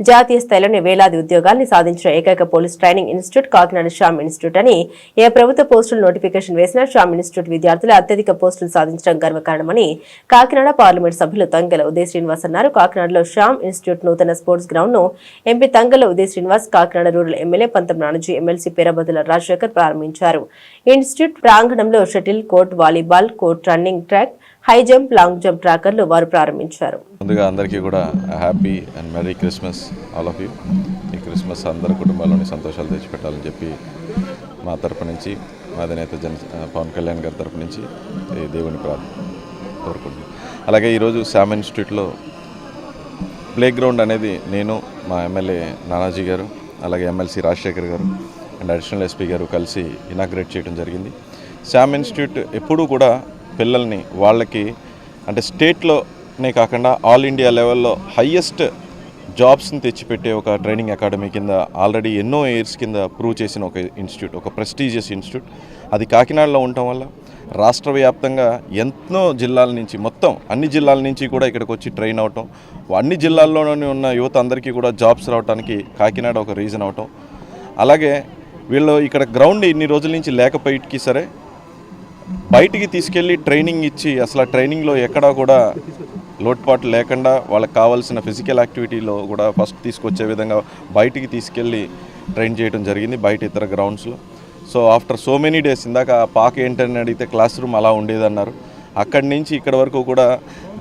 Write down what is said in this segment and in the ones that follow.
జాతీయ స్థాయిలోనే వేలాది ఉద్యోగాల్ని సాధించిన ఏకైక police training institute Kakinada Shyam institute అని ఏ ప్రభుత్వ పోస్టులు నోటిఫికేషన్ వేసినా శ్యామ్ ఇన్స్టిట్యూట్ విద్యార్థులు అత్యధిక పోస్టులు సాధించడం గర్వకారణమని కాకినాడ పార్లమెంట్ సభ్యులు తంగెల ఉదయ్ శ్రీనివాస్ అన్నారు. కాకినాడలో శ్యామ్ ఇన్స్టిట్యూట్ నూతన sports గ్రౌండ్ను MP Tangella Uday Srinivas Kakinada rural MLA Pantham Nanaji MLC Perabadula Rajasekhar ప్రారంభించారు. ఇన్స్టిట్యూట్ ప్రాంగణంలో shuttle court volleyball court running track high jump long jump ట్రాకర్లు వారు ప్రారంభించారు. ముందుగా అందరికీ కూడా happy and merry Christmas all of you. ఈ Christmas అందరి కుటుంబాల్లోని సంతోషాలు తెచ్చిపెట్టాలని చెప్పి మా తరపు నుంచి మా అధినేత జన పవన్ కళ్యాణ్ గారి తరపు నుంచి ఈ దేవుని ప్రార్థన అలాగే ఈరోజు శామ్ ఇన్స్టిట్యూట్లో ప్లే గ్రౌండ్ అనేది నేను మా ఎమ్మెల్యే నానాజీ గారు అలాగే ఎమ్మెల్సీ రాజశేఖర్ గారు అండ్ అడిషనల్ ఎస్పీ గారు కలిసి ఇనాగ్రేట్ చేయడం జరిగింది. శామ్ ఇన్స్టిట్యూట్ ఎప్పుడూ కూడా పిల్లల్ని వాళ్ళకి అంటే స్టేట్లోనే కాకుండా ఆల్ ఇండియా లెవెల్లో హయ్యెస్ట్ జాబ్స్ని తెచ్చిపెట్టే ఒక ట్రైనింగ్ అకాడమీ కింద ఆల్రెడీ ఎన్నో ఇయర్స్ కింద ప్రూవ్ చేసిన ఒక ఇన్స్టిట్యూట్ ఒక ప్రెస్టీజియస్ ఇన్స్టిట్యూట్. అది కాకినాడలో ఉండటం వల్ల రాష్ట్ర వ్యాప్తంగా ఎన్నో జిల్లాల నుంచి మొత్తం అన్ని జిల్లాల నుంచి కూడా ఇక్కడికి వచ్చి ట్రైన్ అవటం అన్ని జిల్లాల్లోనే ఉన్న యువత అందరికీ కూడా జాబ్స్ రావడానికి కాకినాడ ఒక రీజన్ అవటం. అలాగే వీళ్ళు ఇక్కడ గ్రౌండ్ ఇన్ని రోజుల నుంచి లేకపోయిటికి సరే బయటికి తీసుకెళ్ళి ట్రైనింగ్ ఇచ్చి అసలు ఆ ట్రైనింగ్లో ఎక్కడా కూడా లోటుపాటు లేకుండా వాళ్ళకి కావాల్సిన ఫిజికల్ యాక్టివిటీలో కూడా ఫస్ట్ తీసుకొచ్చే విధంగా బయటికి తీసుకెళ్ళి ట్రైన్ చేయడం జరిగింది బయట ఇతర గ్రౌండ్స్లో. So after so many days ఇందాక ఆ పాక ఏంటని అడిగితే క్లాస్ రూమ్ అలా ఉండేదన్నారు. అక్కడి నుంచి ఇక్కడి వరకు కూడా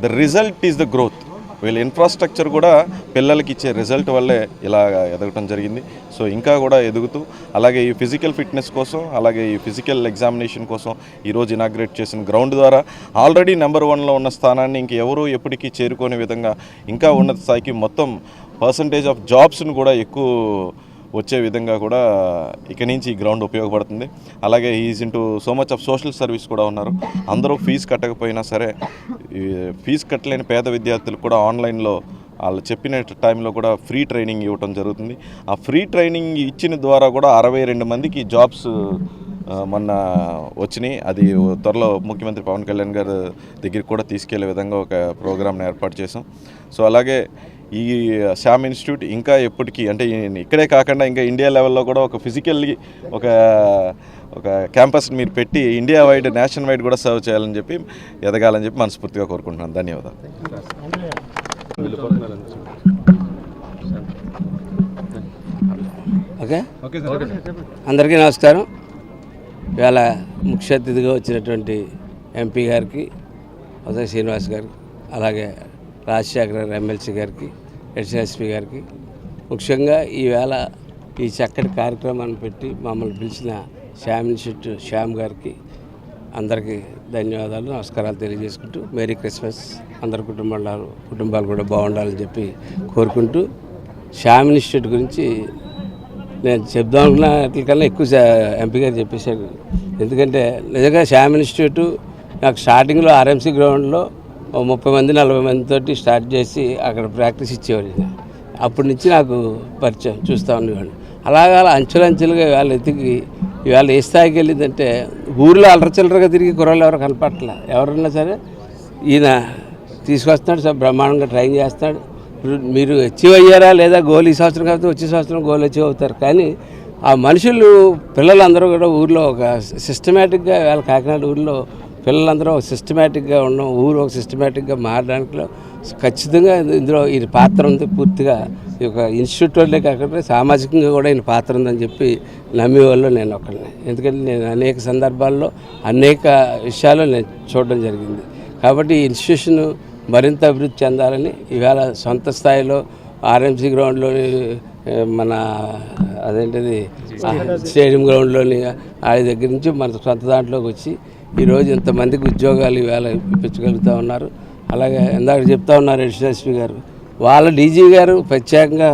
the result is the growth. వీళ్ళ ఇన్ఫ్రాస్ట్రక్చర్ కూడా పిల్లలకి ఇచ్చే రిజల్ట్ వల్లే ఇలా ఎదగటం జరిగింది. సో ఇంకా కూడా ఎదుగుతూ అలాగే ఈ ఫిజికల్ ఫిట్నెస్ కోసం అలాగే ఈ ఫిజికల్ ఎగ్జామినేషన్ కోసం ఈరోజు ఇనాగ్రేట్ చేసిన గ్రౌండ్ ద్వారా ఆల్రెడీ నెంబర్ వన్లో ఉన్న స్థానాన్ని ఇంకెవరూ ఎప్పటికీ చేరుకునే విధంగా ఇంకా ఉన్నత స్థాయికి మొత్తం పర్సంటేజ్ ఆఫ్ జాబ్స్ను కూడా ఎక్కువ వచ్చే విధంగా కూడా ఇక నుంచి ఈ గ్రౌండ్ ఉపయోగపడుతుంది. అలాగే is into so much of social service కూడా ఉన్నారు. అందరూ ఫీజు కట్టకపోయినా సరే ఈ ఫీజు కట్టలేని పేద విద్యార్థులు కూడా ఆన్లైన్లో వాళ్ళు చెప్పిన టైంలో కూడా ఫ్రీ ట్రైనింగ్ ఇవ్వటం జరుగుతుంది. ఆ ఫ్రీ ట్రైనింగ్ ఇచ్చిన ద్వారా కూడా అరవై రెండు మందికి జాబ్స్ మొన్న వచ్చినాయి. అది త్వరలో ముఖ్యమంత్రి పవన్ కళ్యాణ్ గారు దగ్గరికి కూడా తీసుకెళ్ళే విధంగా ఒక ప్రోగ్రామ్ని ఏర్పాటు చేసాం సో అలాగే ఈ శామ్ ఇన్స్టిట్యూట్ ఇంకా ఎప్పటికీ అంటే ఇక్కడే కాకుండా ఇంకా ఇండియా లెవెల్లో కూడా ఒక ఫిజికల్లీ ఒక ఒక క్యాంపస్ మీరు పెట్టి ఇండియా వైడ్ నేషన్ వైడ్ కూడా సర్వ్ చేయాలని చెప్పి ఎదగాలని చెప్పి మనస్ఫూర్తిగా కోరుకుంటున్నాను. ధన్యవాదాలు. ఓకే? అందరికీ నమస్కారం. ఇవాళ ముఖ్య అతిథిగా వచ్చినటువంటి ఎంపీ గారికి ఉదయ్ శ్రీనివాస్ గారికి అలాగే రాజశేఖర గారు ఎమ్మెల్సీ గారికి ఎస్ఎస్పి గారికి. ముఖ్యంగా ఈవేళ ఈ చక్కటి కార్యక్రమాన్ని పెట్టి మమ్మల్ని పిలిచిన శ్యామ్ ఇన్స్టిట్యూట్ శ్యామ్ గారికి అందరికీ ధన్యవాదాలు నమస్కారాలు తెలియజేసుకుంటూ మేరీ క్రిస్మస్. అందరి కుటుంబాలు కుటుంబాలు కూడా బాగుండాలని చెప్పి కోరుకుంటూ శ్యామ్ ఇన్స్టిట్యూట్ గురించి నేను చెప్దాం అనుకున్నట్లకన్నా ఎక్కువ ఎంపీ గారు చెప్పేశారు. ఎందుకంటే నిజంగా శ్యామ్ ఇన్స్టిట్యూట్ నాకు స్టార్టింగ్లో ఆర్ఎంసీ గ్రౌండ్లో ముప్పై మంది నలభై మందితోటి స్టార్ట్ చేసి అక్కడ ప్రాక్టీస్ ఇచ్చేవాడు అప్పటి నుంచి నాకు పరిచయం చూస్తూ ఉండేవాడిని అలాగా అలా అంచెలంచెలుగా ఇవాళ ఎతికి ఇవాళ ఏ స్థాయికి వెళ్ళిందంటే ఊర్లో అల్లరచిల్లరగా తిరిగి కుర్రలు ఎవరు కనపట్లే ఎవరన్నా సరే ఈయన తీసుకొస్తున్నాడు సార్ బ్రహ్మాండంగా ట్రైన్ చేస్తాడు. మీరు అచీవ్ అయ్యారా లేదా గోల్ ఈ సంవత్సరం కాకపోతే వచ్చే సంవత్సరం గోల్ అచీవ్ అవుతారు. కానీ ఆ మనుషులు పిల్లలందరూ కూడా ఊర్లో ఒక సిస్టమేటిక్గా వాళ్ళ కాకినాడ ఊర్లో పిల్లలందరూ ఒక సిస్టమేటిక్గా ఉండడం ఊరు ఒక సిస్టమేటిక్గా మారడానికి ఖచ్చితంగా ఇందులో ఈ పాత్ర ఉంది పూర్తిగా. ఈ యొక్క ఇన్స్టిట్యూట్ వాళ్ళే కాకుండా సామాజికంగా కూడా ఈయన పాత్ర ఉందని చెప్పి నమ్మే వాళ్ళు నేను ఒకరిని ఎందుకంటే నేను అనేక సందర్భాల్లో అనేక విషయాలు నేను చూడడం జరిగింది. కాబట్టి ఈ ఇన్స్టిట్యూషన్ మరింత అభివృద్ధి చెందాలని ఈవేళ సొంత స్థాయిలో ఆర్ఎంసీ గ్రౌండ్లోని మన అదేంటిది? స్టేడియం గ్రౌండ్లోని ఆ దగ్గర నుంచి మన సొంత దాంట్లోకి వచ్చి ఈరోజు ఇంతమందికి ఉద్యోగాలు ఇవాళ ఇప్పించగలుగుతూ ఉన్నారు. అలాగే ఇందాక చెప్తా ఉన్నారు ఎస్ఎస్పి గారు. వాళ్ళ డీజీ గారు ప్రత్యేకంగా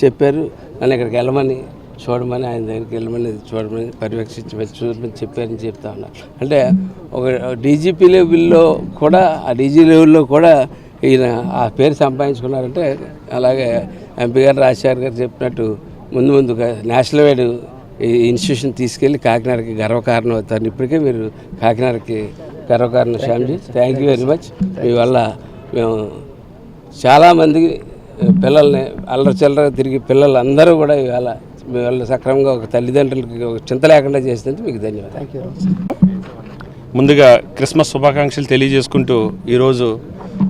చెప్పారు నన్ను ఇక్కడికి వెళ్ళమని చూడమని ఆయన దగ్గరికి వెళ్ళమని చూడమని పర్యవేక్షించమని చూడమని చెప్పారని చెప్తా ఉన్నారు అంటే ఒక డీజీపీ లెవెల్లో కూడా ఆ డీజీ లెవెల్లో కూడా ఈయన ఆ పేరు సంపాదించుకున్నారంటే అలాగే ఎంపీ గారు రాజశేఖర్ గారు చెప్పినట్టు ముందు ముందుగా నేషనల్ వైడ్ ఇన్స్టిట్యూషన్ తీసుకెళ్ళి కాకినాడకి గర్వకారణం అవుతారు ఇప్పటికే మీరు కాకినాడకి గర్వకారణం Shyamji thank you very much మీ వల్ల మేము చాలామంది పిల్లల్ని అల్లరి చిల్లర తిరిగి పిల్లలందరూ కూడా ఇవాళ వాళ్ళు సక్రమంగా ఒక తల్లిదండ్రులకి ఒక చింత లేకుండా చేసినందుకు మీకు ధన్యవాదాలు. ముందుగా క్రిస్మస్ శుభాకాంక్షలు తెలియజేసుకుంటూ ఈరోజు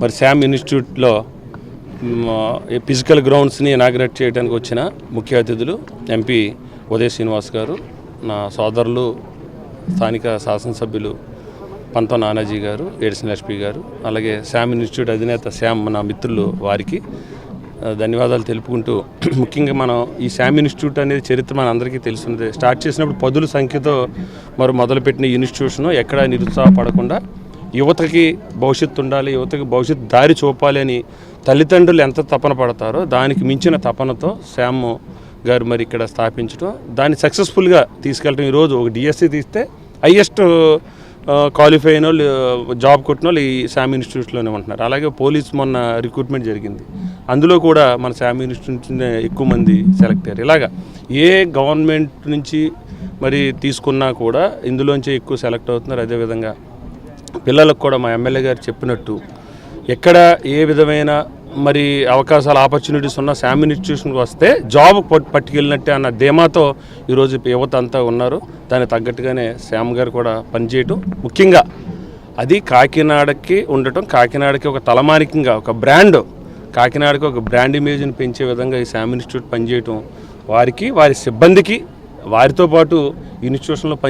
మరి శామ్ ఇన్స్టిట్యూట్లో మ్, ఈ ఫిజికల్ గ్రౌండ్స్ని ఇనాగ్రేట్ చేయడానికి వచ్చిన ముఖ్య అతిథులు ఎంపీ ఉదయ్ శ్రీనివాస్ గారు నా సోదరులు స్థానిక శాసనసభ్యులు పంత నానాజీ గారు ఏడిసిన లక్ష్మి గారు అలాగే శామ్ ఇన్స్టిట్యూట్ అధినేత శామ్ నా మిత్రులు వారికి ధన్యవాదాలు తెలుపుకుంటూ ముఖ్యంగా మనం ఈ శామ్ ఇన్స్టిట్యూట్ అనేది చరిత్ర మన అందరికీ తెలిసిందే స్టార్ట్ చేసినప్పుడు పదుల సంఖ్యతో మరి మొదలుపెట్టిన ఇన్స్టిట్యూషన్ ఎక్కడా నిరుత్సాహపడకుండా యువతకి భవిష్యత్తు ఉండాలి యువతకి భవిష్యత్తు దారి చూపాలి అని తల్లిదండ్రులు ఎంత తపన పడతారో దానికి మించిన తపనతో శామ్ గారు మరి ఇక్కడ స్థాపించడం దాన్ని సక్సెస్ఫుల్గా తీసుకెళ్ళడం ఈరోజు ఒక డిఎస్సి తీస్తే హయ్యెస్ట్ క్వాలిఫై అయిన వాళ్ళు జాబ్ కొట్టిన వాళ్ళు ఈ శామ్ ఇన్స్టిట్యూట్లోనే ఉంటున్నారు. అలాగే పోలీస్ మొన్న రిక్రూట్మెంట్ జరిగింది. అందులో కూడా మన శామ్ ఇన్స్టిట్యూట్ ఎక్కువ మంది సెలెక్ట్ అయ్యారు. ఇలాగా ఏ గవర్నమెంట్ నుంచి మరి తీసుకున్నా కూడా ఇందులోంచి ఎక్కువ సెలెక్ట్ అవుతున్నారు. అదేవిధంగా పిల్లలకు కూడా మా ఎమ్మెల్యే గారు చెప్పినట్టు ఎక్కడ ఏ విధమైన మరి అవకాశాలు ఆపర్చునిటీస్ ఉన్న శామ్ ఇన్స్టిట్యూషన్కి వస్తే జాబ్ పట్టుకెళ్ళినట్టే అన్న ధీమాతో ఈరోజు యువత అంతా ఉన్నారు. దానికి తగ్గట్టుగానే శ్యామ్ గారు కూడా పనిచేయటం. ముఖ్యంగా అది కాకినాడకి ఉండటం కాకినాడకి ఒక తలమానికంగా ఒక బ్రాండ్ కాకినాడకి ఒక బ్రాండ్ ఇమేజ్ని పెంచే విధంగా ఈ శామ్ ఇన్స్టిట్యూట్ పనిచేయటం వారికి వారి సిబ్బందికి వారితో పాటు ఇన్స్టిట్యూషన్లో పని